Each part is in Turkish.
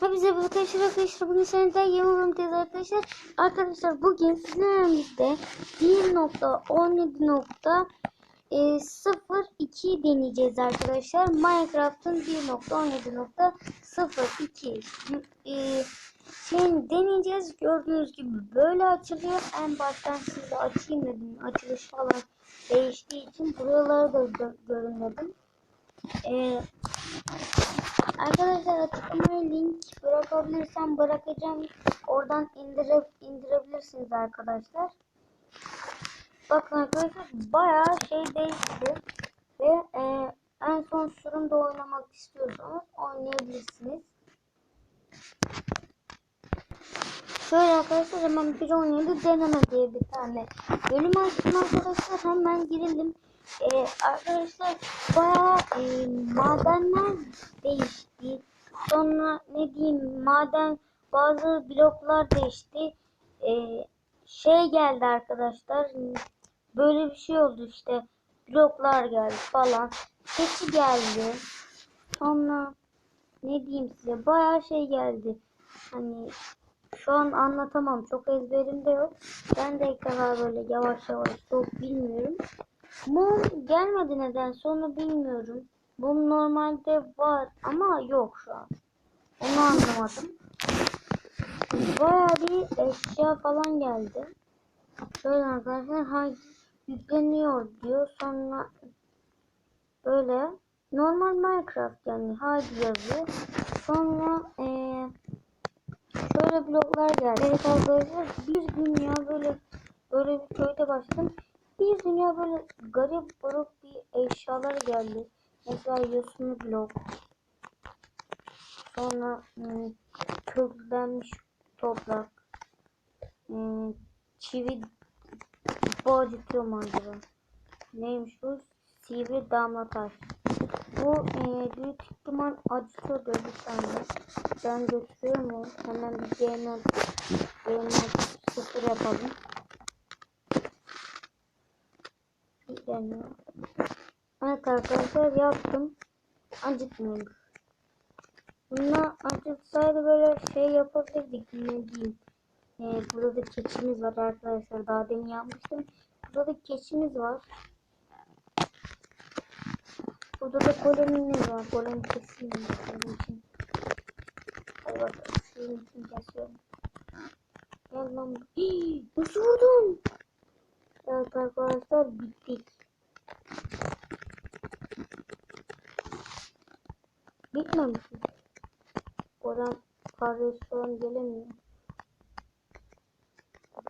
Hepinize bu arkadaşlar arkadaşlar bugün seneden yeni bölümdeyiz arkadaşlar. Arkadaşlar bugün sizlerimizde 1.17.02 deneyeceğiz arkadaşlar. Minecraft'ın 1.17.02 e, şeyini deneyeceğiz. Gördüğünüz gibi böyle açılıyor. En baştan size açayım dedim. Açılış falan değiştiği için buraları da gö görünmedim. Ee, Arkadaşlar açıklamaya link bırakabilirsem bırakacağım. Oradan indire, indirebilirsiniz arkadaşlar. Bakın arkadaşlar bayağı şey değişti. Ve e, en son sürümde oynamak istiyorsanız oynayabilirsiniz. Şöyle arkadaşlar hemen 1.17 deneme diye bir tane bölüm açtım arkadaşlar. Hemen girelim. Ee, arkadaşlar bayağı e, madenler değişti. Sonra ne diyeyim maden bazı bloklar değişti. Ee, şey geldi arkadaşlar. Böyle bir şey oldu işte. Bloklar geldi falan. Keçi geldi. Sonra ne diyeyim size bayağı şey geldi. Hani şu an anlatamam. Çok ezberimde yok. Ben de defa böyle yavaş yavaş çok bilmiyorum. Mum gelmedi neden onu bilmiyorum. Bu normalde var ama yok şu an. Onu anlamadım. Bayağı bir eşya falan geldi. Şöyle arkadaşlar ha, yükleniyor diyor. Sonra böyle normal Minecraft yani hadi yazıyor. Sonra eee şöyle bloklar geldi. Evet arkadaşlar bir dünya böyle böyle bir köyde başladım. Bir dünya böyle garip grup bir eşyalar geldi. Mesela yosunlu blok. Sonra ıı, köklenmiş toprak. Iı, çivi bağcıtıyor manzara. Neymiş bu? Sivri damla taş. Bu e, büyük ihtimal acıtıyordur bir tane. Ben götürüyorum o. Hemen bir game game sıfır yapalım. Yani. Evet arkadaşlar yaptım. Acıtmıyor. Bununla acıtsaydı böyle şey yapabilirdik. Ne diyeyim. Ee, burada da keçimiz var arkadaşlar. Daha demin yapmıştım. Burada da keçimiz var. Burada da golemimiz var. Golem keseyim. Golem için. Hadi bakalım. Şeyin için kesiyorum. Gel lan. Hii, nasıl vurdun? Evet arkadaşlar bittik. Bitmemiş mi? Golem kardeş şu an gelemiyor.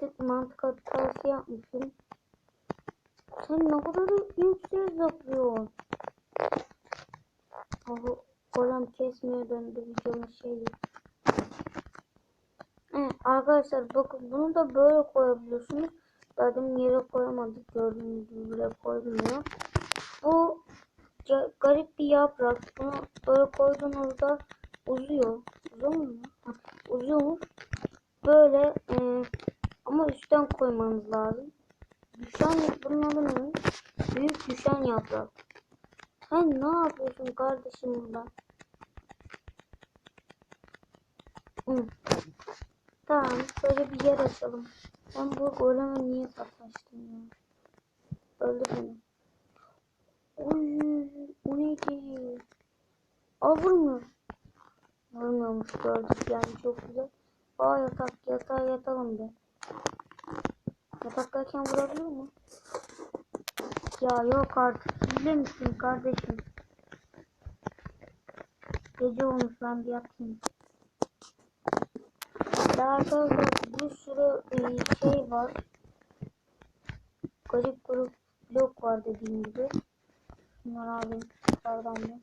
Tık mantık hatası yapmışım. Sen ne kadar yüksek zıplıyorsun. Abi golem kesmeye döndü videonun şeyi. Evet, arkadaşlar bakın bunu da böyle koyabiliyorsunuz. Zaten yere koyamadık gördüğünüz gibi koymuyor. Bu garip bir yaprak. Bunu böyle koyduğunuzda uzuyor. Uzuyor mu? Uzuyormuş. Böyle e, ama üstten koymanız lazım. Düşen bunun adı ne? Büyük düşen yaprak. Sen ne yapıyorsun kardeşim burada? Hı. Tamam böyle bir yer açalım. Ben bu goleme niye sataştım ya? Öldü beni. Oy, o neydi? Aa vurmuyor. Vurmuyormuş gördük yani çok güzel. Aa yatak yatağa yatalım be. Yataktayken vurabiliyor mu? Ya yok artık. Hile misin kardeşim? Gece olmuş ben bir yatayım. Daha arkadaşlar bir sürü e, şey var. Garip grup blok var dediğim gibi. Bunları alayım. Pardon bir.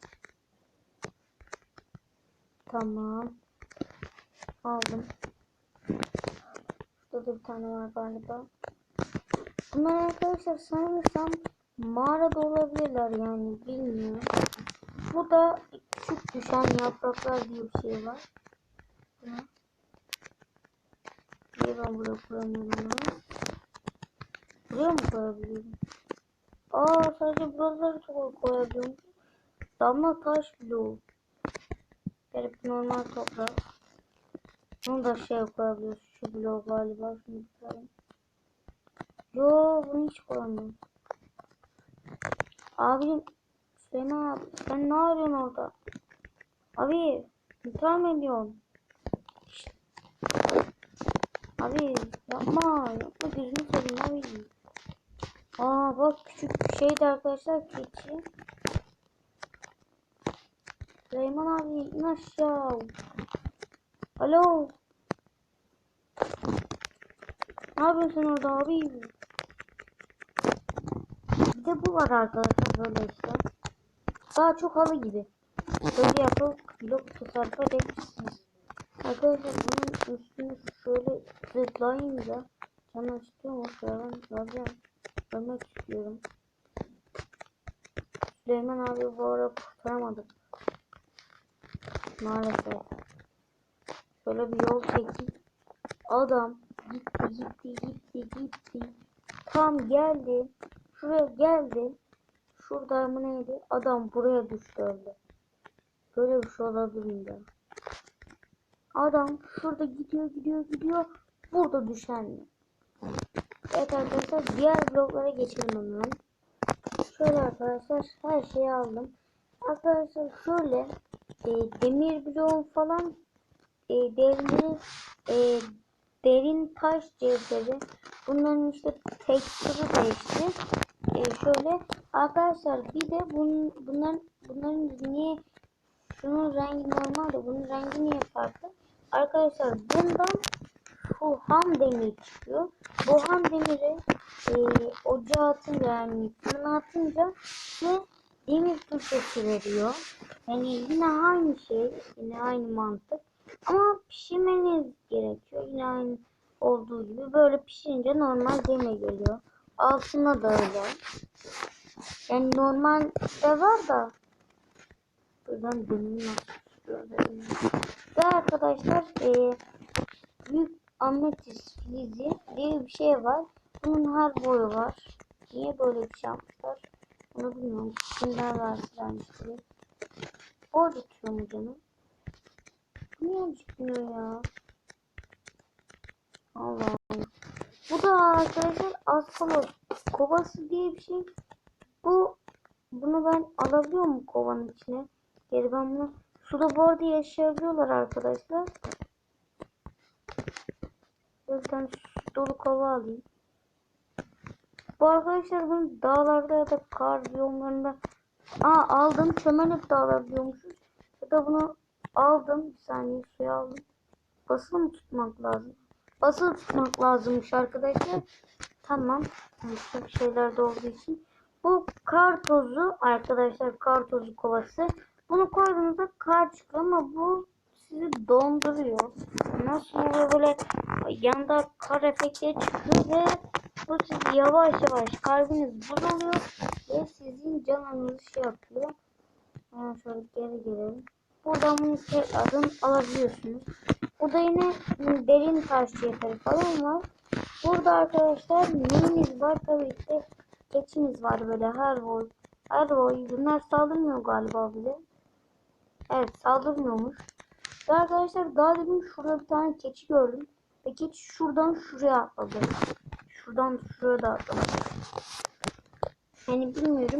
Tamam. Aldım. Şurada da bir tane var galiba. Bunlar arkadaşlar sanırsam mağarada olabilirler yani bilmiyorum. Bu da küçük düşen yapraklar diye bir şey var. Hı. Niye ben buraya kuramıyorum? Buraya mı koyabiliyorum? Aa sadece buraları çok koyabiliyorum. Damla taş bloğu. Garip normal toprak. Bunu da şey koyabiliyoruz. Şu blok galiba. Şunu bitirelim. Yo bunu hiç koyamıyorum. Abim Süleyman abi sen ne arıyorsun orada? Abi intihar mı ediyorsun? Abi yapma yapma gözünü seveyim abi. Aa bak küçük bir şeydi arkadaşlar keçi. Süleyman abi in aşağı. Alo. Ne yapıyorsun sen orada abi? Bir de bu var arkadaşlar böyle işte. Daha çok halı gibi. Böyle yapıp blok tasarruf edebilirsiniz. Arkadaşlar bunun üstünü şöyle zıplayınca canı istiyormuş ya ben göreceğim. Görmek istiyorum. Süleyman abi bu ara kurtaramadık. Maalesef. Şöyle bir yol çekip adam gitti gitti gitti gitti. Tam geldi. Şuraya geldi. Şurada mı neydi? Adam buraya düştü öldü. Böyle bir şey olabilir mi? Adam şurada gidiyor gidiyor gidiyor. Burada düşen? Evet arkadaşlar diğer bloklara geçelim hemen. Şöyle arkadaşlar her şeyi aldım. Arkadaşlar şöyle e, demir bloğun falan e, derini e, derin taş cevheri bunların işte tekstürü değişti. E, şöyle arkadaşlar bir de bun, bunların bunların niye şunun rengi normalde bunun rengi niye farklı? Arkadaşlar bundan şu ham demir çıkıyor. Bu ham demiri e, ocağa atınca yani fırına atınca ve demir tuşesi veriyor. Yani yine aynı şey, yine aynı mantık. Ama pişirmeniz gerekiyor. Yine aynı olduğu gibi böyle pişirince normal demir geliyor. Altına da öyle. Yani normal de var da buradan demir nasıl Ve arkadaşlar e, büyük ametist filizi diye bir şey var. Bunun her boyu var. Niye böyle bir şey yapmışlar? Onu bilmiyorum. Kimden vermişler O acıtıyor mu canım? Niye acıtmıyor ya? Allah Allah. Bu da arkadaşlar asfalos kovası diye bir şey. Bu bunu ben alabiliyor mu kovanın içine? Geri ben bunu suda bu arada yaşayabiliyorlar arkadaşlar. Bir su dolu kova alayım. Bu arkadaşlar bunu dağlarda ya da kar biyomlarında Aa aldım. Çömelek dağlar diyormuşuz. Ya da bunu aldım. Bir saniye suya aldım. Basılı mı tutmak lazım? Basılı tutmak lazımmış arkadaşlar. Tamam. Yani çok şeylerde olduğu için. Bu kar tozu arkadaşlar kar tozu kovası. Bunu koyduğunuzda kar çıkıyor ama bu sizi donduruyor. Nasıl oluyor böyle yanda kar efektleri çıkıyor ve bu sizi yavaş yavaş kalbiniz buz oluyor ve sizin canınızı şey yapıyor. Hemen şöyle geri gelelim. Buradan bunu tekrardan alabiliyorsunuz. Burada yine derin taş cevheri falan var. Burada arkadaşlar neyimiz var? Tabii ki keçimiz var böyle her boy. Her boy. Bunlar saldırmıyor galiba bile. Evet saldırmıyormuş. Ve arkadaşlar daha demin şurada bir tane keçi gördüm. Ve keçi şuradan şuraya atladı. Şuradan şuraya da atladı. Yani bilmiyorum.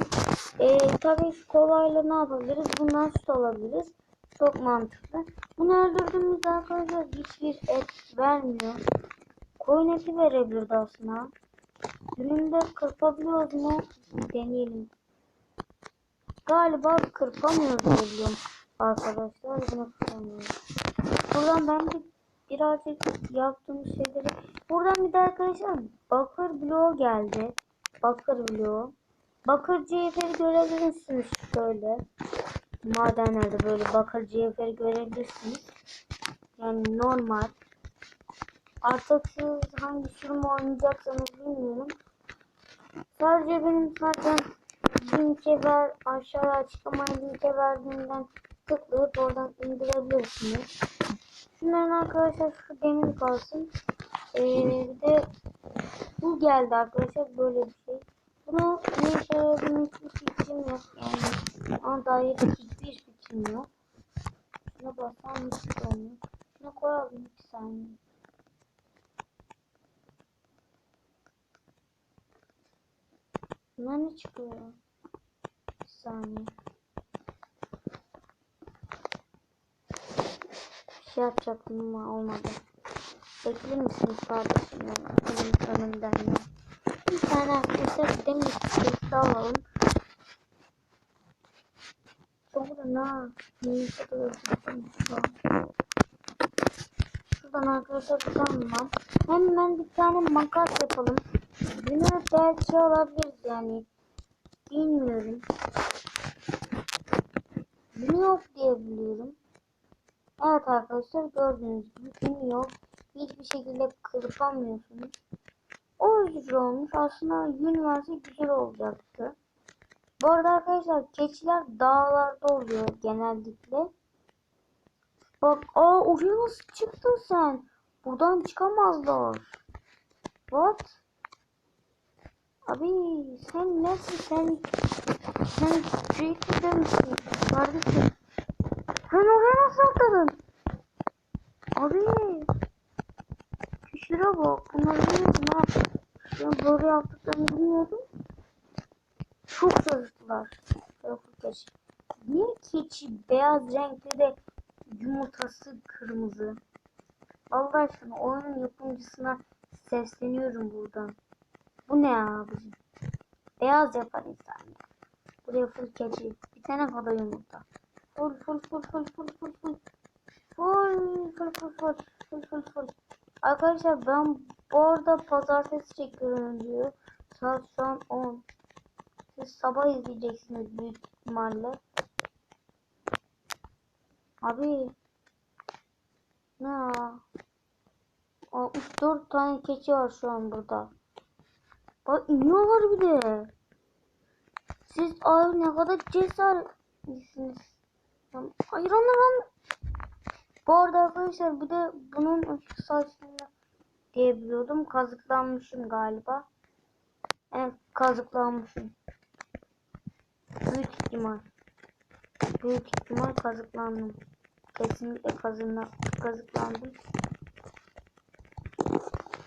Ee, tabii kovayla ne yapabiliriz? Bundan süt alabiliriz. Çok mantıklı. Bunu öldürdüğümüzde arkadaşlar hiçbir et vermiyor. Koyun eti verebilirdi aslında. Gününde kırpabiliyoruz mu? Deneyelim. Galiba kırpamıyoruz diye biliyorum arkadaşlar. Kırpamıyoruz. Buradan ben de birazcık yaptığım şeyleri. Buradan bir de arkadaşlar bakır bloğu geldi. Bakır bloğu. Bakır cevheri görebilirsiniz şöyle. Madenlerde böyle bakır cevheri görebilirsiniz. Yani normal. Artık siz hangi sürüm oynayacaksanız bilmiyorum. Sadece benim zaten linke ver aşağıya açıklamaya linke verdiğimden tıklayıp oradan indirebilirsiniz. Şunların arkadaşlar şu demir kalsın. Ee, bir de bu geldi arkadaşlar böyle bir şey. Bunu ne işe yaradığını hiçbir fikrim yok. Yani ona dair hiçbir fikrim yok. Şuna bassam hiç şey olmuyor. Şuna koyalım iki saniye. Bunlar ne çıkıyor? Bir saniye. Şey yapacaktım ama olmadı. Bekler misiniz kardeşim ya? Benim önümden ya. Bir tane arkadaşlar demir sesi alalım. Sonra ne? Neyi satıyorsun? Şuradan arkadaşlar tutamam. Hemen bir tane makas yapalım. Bunu belki alabiliriz yani. Bilmiyorum. Bunu yok diye biliyorum. Evet arkadaşlar gördüğünüz gibi yok. Hiçbir şekilde kırpamıyorsunuz. O üzücü olmuş. Aslında yün verse güzel olacaktı. Bu arada arkadaşlar keçiler dağlarda oluyor genellikle. Bak aa oraya nasıl çıktın sen? Buradan çıkamazlar. What? Abi sen nasıl sen sen Jacob'da mısın? Kardeşim. Sen oraya nasıl atladın? Abi. Şuraya bak. Bunları bilmiyordum ha. Ben böyle yaptıklarını bilmiyordum. Çok çalıştılar. Keçi. Niye keçi beyaz renkli de yumurtası kırmızı? Allah aşkına oyunun yapımcısına sesleniyorum buradan. Bu ne abicim? Beyaz yapar insan ya. Buraya full keçi. Bir tane kadar yumurta. Full full full full full full full. Full full full full full full full. Arkadaşlar ben bu arada pazartesi çekiyorum diyor. Saat şu an 10. Siz sabah izleyeceksiniz büyük ihtimalle. Abi. Ne ya? 64 tane keçi var şu an burada. Bak iniyorlar bir de. Siz ay ne kadar cesaretlisiniz. Hayır. Bu arada arkadaşlar bir de bunun ışık saçını diyebiliyordum. Kazıklanmışım galiba. Evet kazıklanmışım. Büyük ihtimal. Büyük ihtimal kazıklandım. Kesinlikle kazına, kazıklandım.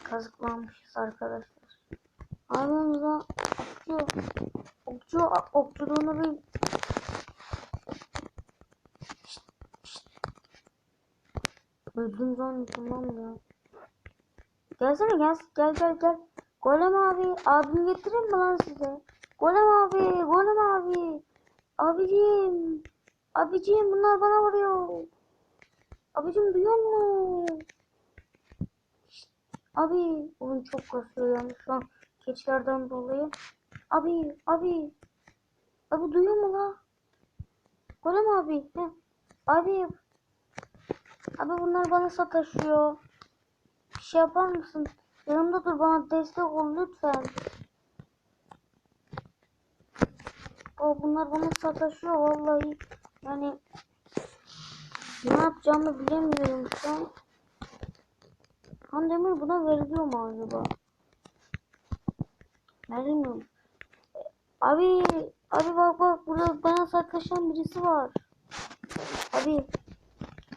Kazıklanmışız arkadaşlar. Aramızda okçu, okçu, okçuluğunu bir Öldüm zannettim lan ya. Gelsene gel gel gel gel. Golem abi abim getireyim mi lan size? Golem abi golem abi. Abicim. Abicim bunlar bana vuruyor. Abicim duyuyor musun? Abi oyun çok kasıyor yani şu an keçilerden dolayı. Abi abi. Abi duyuyor mu la? Golem abi. Heh. Abi Abi bunlar bana sataşıyor. Bir şey yapar mısın? Yanımda dur bana destek ol lütfen. O bunlar bana sataşıyor vallahi. Yani ne yapacağımı bilemiyorum şu an. Kandemir buna veriliyor mu acaba? Verilmiyor. Abi, abi bak bak burada bana sataşan birisi var. Abi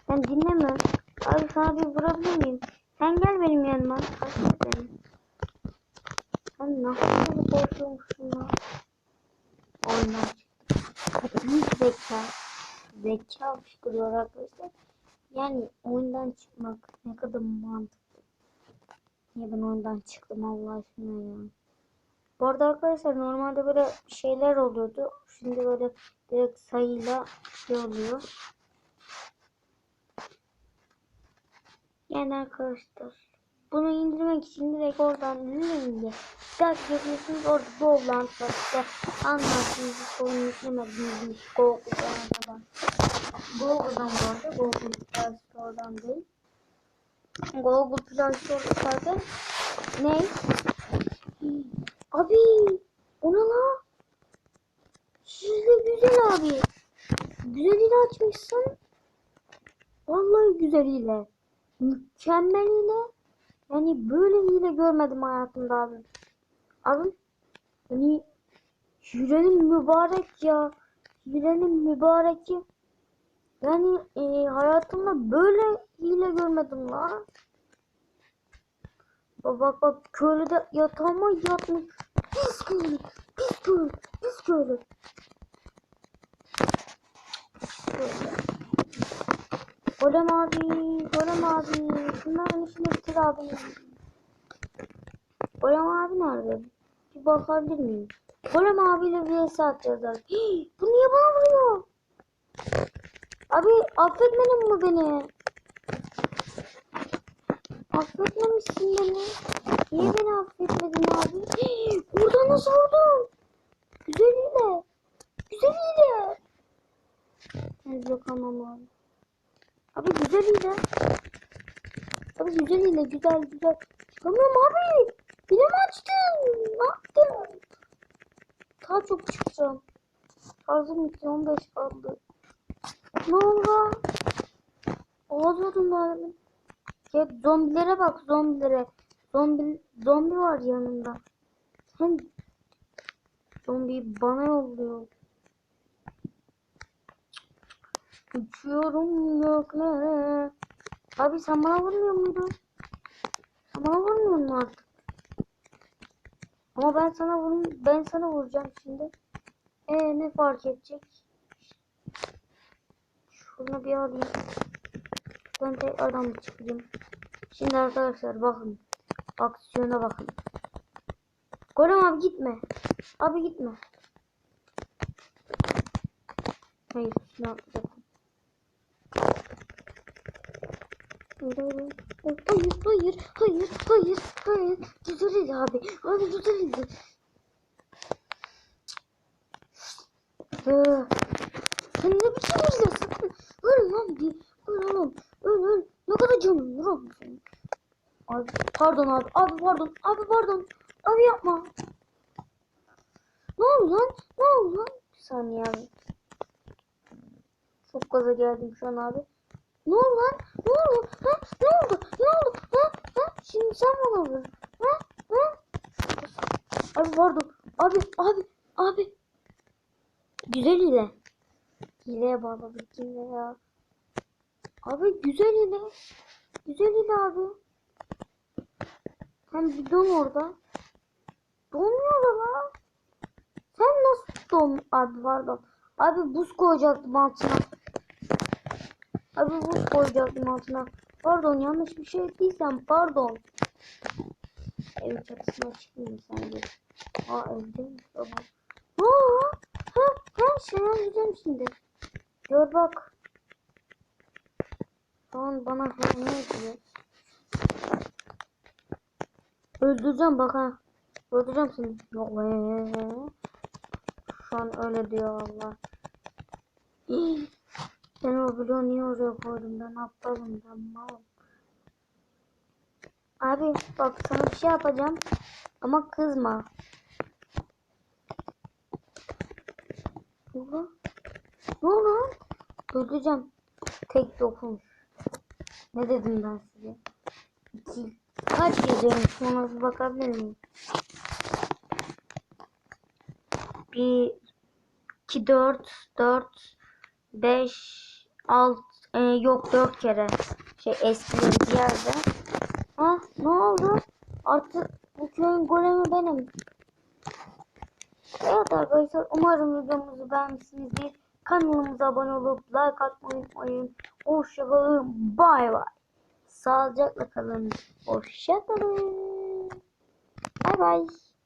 sen dinleme. Abi sana bir vurabilir miyim? Sen gel benim yanıma. Kaçma benim. Sen nasıl korkuyormuşsun ya? Oyundan çıktı. Büyük zeka. Zeka fışkırıyor arkadaşlar. Yani oyundan çıkmak ne kadar mantıklı. Niye ben oyundan çıktım Allah aşkına ya. Bu arada arkadaşlar normalde böyle şeyler oluyordu. Şimdi böyle direkt sayıyla şey oluyor. Yani arkadaşlar bunu indirmek için direkt oradan linki ders yapıyorsunuz orada bağlantılar işte anlarsınız sorun yüklemediniz Google'dan falan. Google'dan bu arada Google Play Store'dan değil. Google Play Store'da ne? Abi o ne la? Sizde güzel abi. Güzeliyle açmışsın. Vallahi güzeliyle mükemmel hile. Yani böyle hile görmedim hayatımda abi. Abi yani hilenin mübarek ya. Hilenin mübareki. Yani e, hayatımda böyle hile görmedim la. Bak bak bak köylü de yatağıma yatmış. Pis köylü, pis köylü, pis köylü. Şöyle. Golem abi, Golem abi. Şunların işini bitir abi. Golem abi nerede? Bir bakabilir miyim? Golem abiyle bir hesap atacağız abi. Hii, bu niye bana vuruyor? Abi affetmedin mi beni? Affetmemişsin beni. Niye beni affetmedin abi? Burada nasıl vurdun? Güzeliyle. Güzeliyle. Ben yok anam abi. Abi güzeliyle. Abi güzeliyle güzel güzel. Çıkamıyorum abi. Bilim açtın. Ne yaptın? Daha çok çıkacağım. Şarjım bitti 15 kaldı. Ne oldu? Ağzıyordum bari. Ya zombilere bak zombilere. Zombi, zombi var yanında. Sen zombiyi bana yolluyor. Uçuyorum göklere. Abi sen bana vurmuyor muydun? Sen bana vurmuyor musun artık? Ama ben sana vurun, ben sana vuracağım şimdi. E ne fark edecek? Şunu bir alayım. Ben tekrardan bir çıkayım. Şimdi arkadaşlar bakın. Aksiyona bakın. Golem abi gitme. Abi gitme. Hayır şunu atlayacaktım. Hayır hayır hayır hayır hayır güzel abi abi güzel Ee, sen ne biçim izliyorsun? Öl lan bir. Öl oğlum. Öl öl. Ne kadar canın var senin. Abi pardon abi. Abi pardon. Abi pardon. Abi yapma. Ne oldu lan? Ne oldu lan? Bir saniye abi. Çok gaza geldim şu an abi. Ne oldu lan? Ne oldu? Ha? Ne oldu? Ne oldu? Ha? Ha? Şimdi sen bana vur. Ha? Ha? Abi pardon. Abi abi abi. Güzel ile. Hileye bağladık yine ya. Abi güzel ile. Güzel ile abi. Hem bidon orada. Donmuyor da lan. Sen nasıl don... Abi pardon. Abi buz koyacaktım altına. Abi buz koyacaktım altına. Pardon yanlış bir şey ettiysem pardon. Evin çatısına çıkmayayım sen de. Aa evdeymiş baba. Aa, ha, ha şey yapacağım şimdi. Gör bak. An bana ne ediyor? Öldüreceğim bak ha. Öldüreceğim seni. Yok be. Şu an öyle diyor Allah. Ben o bloğu niye oraya koydum? Ben aptalım ben malım. Abi bak sana bir şey yapacağım. Ama kızma. Ne oldu? Ne oldu? Öldüreceğim. Tek dokunuş. Ne dedim ben size? İki. Kaç yazıyorum? Sonra bir bakabilir miyim? Bir, iki, dört, dört, beş, alt, e, yok dört kere. Şey eski bir yerde. Ha ne oldu? Artık bu köyün golemi benim. Evet arkadaşlar umarım videomuzu beğenmişsinizdir. Kanalımıza abone olup like atmayı unutmayın. Hoşçakalın. Bay bay. Sağlıcakla kalın. Hoşçakalın. Bay bay.